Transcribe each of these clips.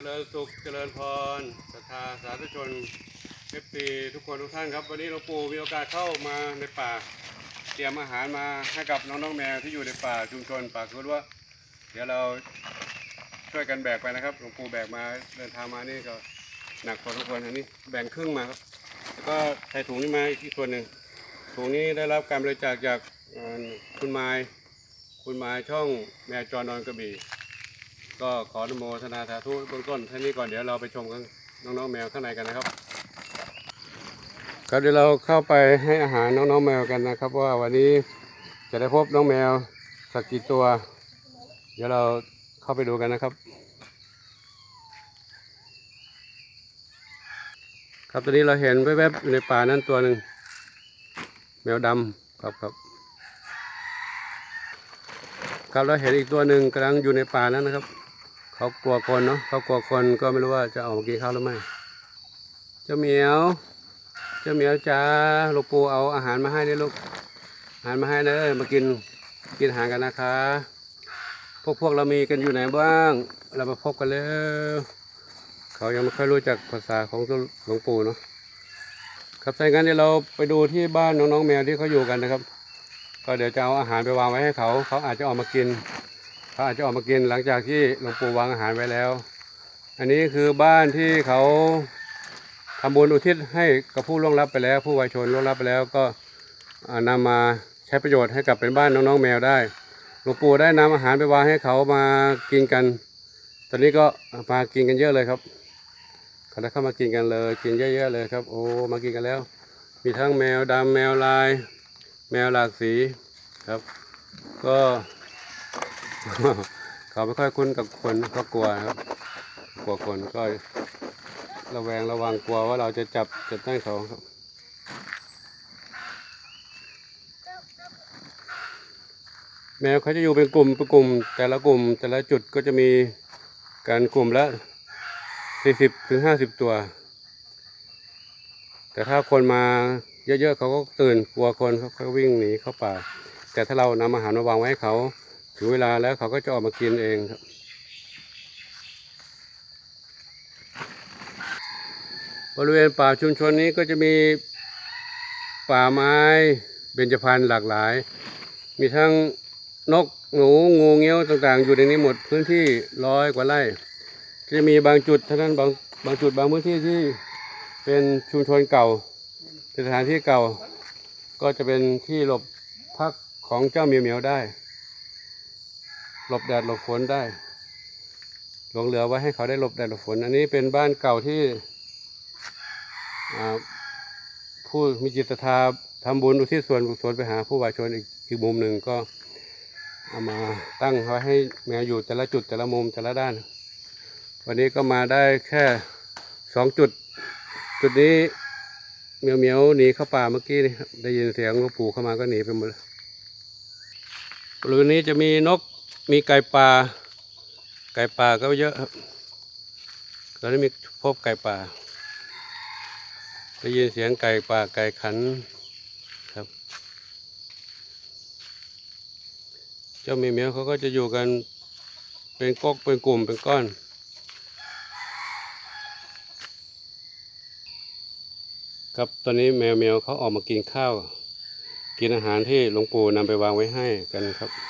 เจริญสุขเจริญพรศรัทธาสาธุชนเอฟซีทุกคนทุกท่านครับ วันนี้หลวงปู่มีโอกาสเข้ามาในป่า เตรียมอาหารมาให้กับน้องๆแมวที่อยู่ในป่าชุมชนป่าคือว่าเดี๋ยวเราช่วยกันแบกไปนะครับหลวงปู่แบกมาเดินทางมานี่ก็หนักพอสมควรอันนี้แบ่งครึ่งมาครับแล้วก็ใส่ถุงนี้มาอีกส่วนหนึ่งถุงนี้ได้รับการบริจาคจากคุณไม้คุณไม้ช่องแมวจรนอนกระบี่ ก็ขออนุโมทนาสาธุเบื้องต้นท่านี้ก่อนเดี๋ยวเราไปชมกันน้องๆแมวข้างในกันนะครับครับเดี๋ยวเราเข้าไปให้อาหารน้องๆแมวกันนะครับ ว่าวันนี้จะได้พบน้องแมวสักกี่ตัว เดี๋ยวเราเข้าไปดูกันนะครับ ครับตอนนี้เราเห็นแวบๆอยู่ในป่านั่นตัวหนึ่งแมวดำครับครับครับเราเห็นอีกตัวหนึ่งกำลังอยู่ในป่านั้นนะครับ เขากลัวคนเนาะเขากลัวคนก็ไม่รู้ว่าจะออกมากินข้าวหรือไม่เจ้าเหมียว เจ้าเหมียวจ้าหลูกปูเอาอาหารมาให้ด้วยลูกอาหารมาให้นะเอ้ยมากินกินอาหารกันนะคะ พวกพวกเรามีกันอยู่ไหนบ้าง เรามาพบกันเลยเขายังไม่ค่อยรู้จักภาษาของหลวงปู่เนาะครับถ้าอย่างนั้นเดี๋ยวเราไปดูที่บ้านน้องๆแมวที่เขาอยู่กันนะครับ ก็เดี๋ยวจะเอาอาหารไปวางไว้ให้เขา เขาอาจจะออกมากิน เขาอาจจะออกมากินหลังจากที่หลวงปู่วางอาหารไว้แล้ว อันนี้คือบ้านที่เขาทำบุญอุทิศให้กับผู้ล่วงลับไปแล้ว ผู้วายชนล่วงลับไปแล้วก็อ่านำมาใช้ประโยชน์ให้กับเป็นบ้านน้องๆแมวได้ หลวงปู่ได้นำอาหารไปวางให้เขามากินกัน ตอนนี้ก็มากินกันเยอะเลยครับเขาได้เข้ามากินกันเลย กินเยอะๆเลยครับ โอ้มากินกันแล้ว มีทั้งแมวดำแมวลาย แมวหลากสีครับ ก็ เขาไม่ค่อยคุ้นกับคนเขากลัวครับกลัวคนก็ระแวงระวังกลัวว่าเราจะจับจะได้เขาครับแมวเขาจะอยู่เป็นกลุ่มเป็นกลุ่ม แต่ละกลุ่ม แต่ละจุดก็จะมีการกลุ่มละสี่สิบถึงห้าสิบตัว แต่ถ้าคนมาเยอะๆเขาก็ตื่นกลัวคนเขาก็วิ่งหนีเข้าป่า แต่ถ้าเรานำอาหารมาวางไว้ให้เขา ถึงเวลาแล้วเขาก็จะออกมากินเองครับ บริเวณป่าชุมชนนี้ก็จะมีป่าไม้เบญจพรรณหลากหลาย มีทั้งนกหนูงูเงี้ยวต่างๆ อยู่ในนี้หมดพื้นที่ร้อยกว่าไร่จะมีบางจุดเท่านั้นบางบางจุดบางพื้นที่ที่เป็นชุมชนเก่าเป็นสถานที่เก่า ก็จะเป็นที่หลบพักของเจ้าเหมียวเหมียวได้ หลบแดดหลบฝนได้หลงเหลือไว้ให้เขาได้หลบแดดหลบฝน อันนี้เป็นบ้านเก่าที่ผู้มีจิตศรัทธาทำบุญอุทิศส่วนกุศลไปหาผู้วายชนอีกอีกมุมหนึ่งก็เอามาตั้งไว้ให้แมวอยู่แต่ละจุดแต่ละมุมแต่ละด้าน วันนี้ก็มาได้แค่สองจุด จุดนี้เมียวเมียวหนีเข้าป่าเมื่อกี้นี่ได้ยินเสียงหลวงปู่เข้ามาก็หนีไปหมดเลยบริเวณนี้จะมีนก มีไก่ป่า ไก่ป่าก็เยอะครับตอนนี้มีพบไก่ป่าได้ยินเสียงไก่ป่าไก่ขันครับ เจ้ามียวเมียวเขาก็จะอยู่กันเป็นก๊กเป็นกลุ่มเป็นก้อนครับตอนนี้แมวแมวเขาออกมากินข้าว กินอาหารที่หลวงปู่นำไปวางไว้ให้กันครับ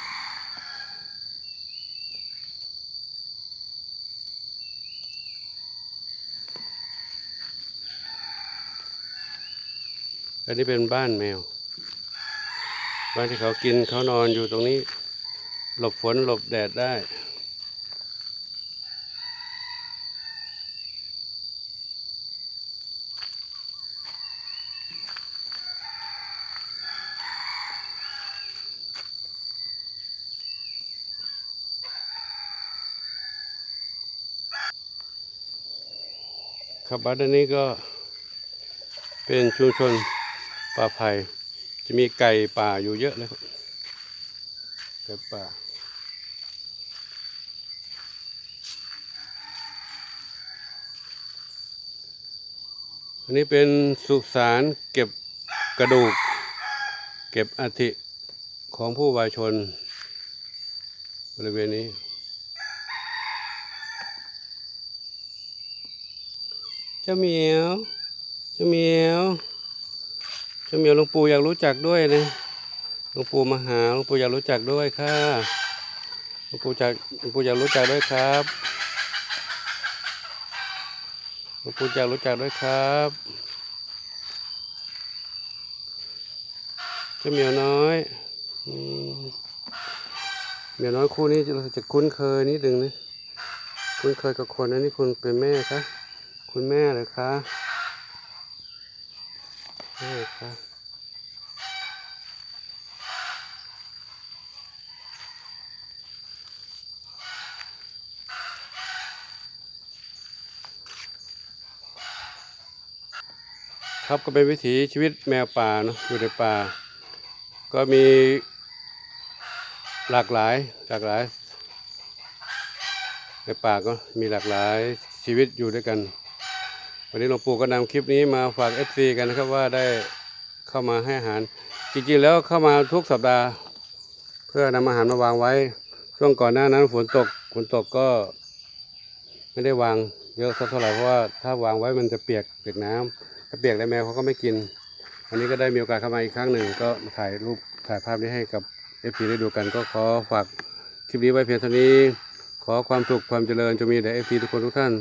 อันนี้เป็นบ้านแมว บ้านที่เขากินเขานอนอยู่ตรงนี้ หลบฝนหลบแดดได้ครับบ้านอันนี้ก็เป็นชุมชน ป่าไผ่จะมีไก่ป่าอยู่เยอะเลยครับไก่ป่าอันนี้เป็นสุสานเก็บกระดูก เก็บอัฐิของผู้วายชน บริเวณนี้ เจ้าเหมียว เจ้าเหมียว เจ้าเหมียวหลวงปู่อยากรู้จักด้วยนะหลวงปู่มาหาหลวงปู่อยากรู้จักด้วยค่ะหลวงปู่จักหลวงปู่อยากรู้จักด้วยครับหลวงปู่อยากรู้จักด้วยครับเจ้าเหมียวน้อยเหมียวน้อยคู่นี้จะรู้สึกจะคุ้นเคยนิดหนึ่งนะคุ้นเคยกับคนนะนี่คุณเป็นแม่คะคุณแม่เลยคะ คะครับก็เป็นวิถีชีวิตแมวป่าเนาะอยู่ในป่า ก็มีหลากหลายหลากหลาย ในป่าก็มีหลากหลายชีวิตอยู่ด้วยกัน วันนี้หลวงปู่ก็นำคลิปนี้มาฝากเอฟซีกันนะครับว่าได้เข้ามาให้อาหาร จริงๆแล้วเข้ามาทุกสัปดาห์ เพื่อนำอาหารมาวางไว้ ช่วงก่อนหน้านั้นฝนตกฝนตกก็ ไม่ได้วางเยอะสักเท่าไหร่เพราะว่าถ้าวางไว้มันจะเปียกเปียกน้ำถ้าเปียกแล้วแมวเขาก็ไม่กินวันนี้ก็ได้มีโอกาสเข้ามาอีกครั้งหนึ่งก็ถ่ายรูปถ่ายภาพนี้ให้กับเอฟซีได้ดูกันก็ขอฝากคลิปนี้ไว้เพียงเท่านี้ ขอความสุขความเจริญจะมีแด่เอฟซีทุกคนทุกท่าน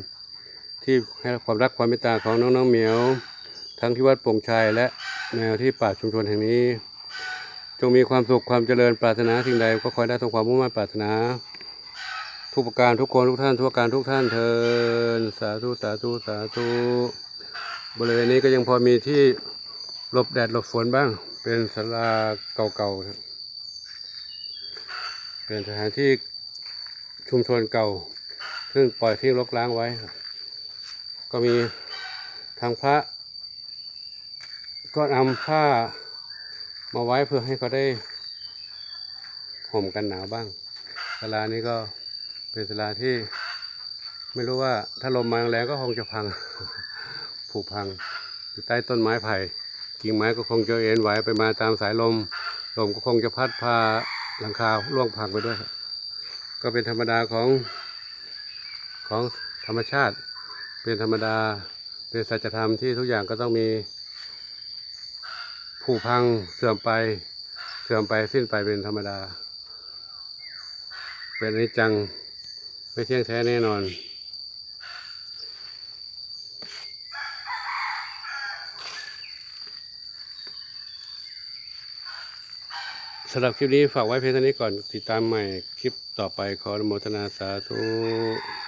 ที่ให้ความรักความเมตตาของน้องๆเหมียว ทั้งที่วัดโป่งชัยและแมวที่ป่าชุมชนแห่งนี้ จงมีความสุขความเจริญปรารถนาสิ่งใดก็ขอให้ได้สมความมุ่งมั่นปรารถนา ทุกประการทุกคนทุกท่านทุกการทุกท่านเทินสาธุสาธุสาธุบริเวณนี้ก็ยังพอมีที่หลบแดดหลบฝนบ้าง เป็นศาลาเก่าๆเป็นสถานที่ชุมชนเก่า ซึ่งปล่อยทิ้งรกร้างไว้ครับ ก็มีทางพระ ก็นำผ้ามาไว้เพื่อให้เขาได้ห่มกันหนาวบ้างศาลานี้ก็เป็นศาลาที่ไม่รู้ว่าถ้าลมมาแรงก็คงจะพังผุพังอยู่ใต้ต้นไม้ไผ่กิ่งไม้ก็คงจะเอ็นไหวไปมาตามสายลม ลมก็คงจะพัดพาหลังคาล่วงพังไปด้วย ก็เป็นธรรมดาของของธรรมชาติ เป็นธรรมดา เป็นสัจธรรมที่ทุกอย่างก็ต้องมีผุพังเสื่อมไปเสื่อมไปสิ้นไปเป็นธรรมดา เป็นอนิจจังไม่เที่ยงแท้แน่นอน สำหรับคลิปนี้ฝากไว้เพียงเท่านี้ก่อนติดตามใหม่คลิปต่อไปขออนุโมทนาสาธุ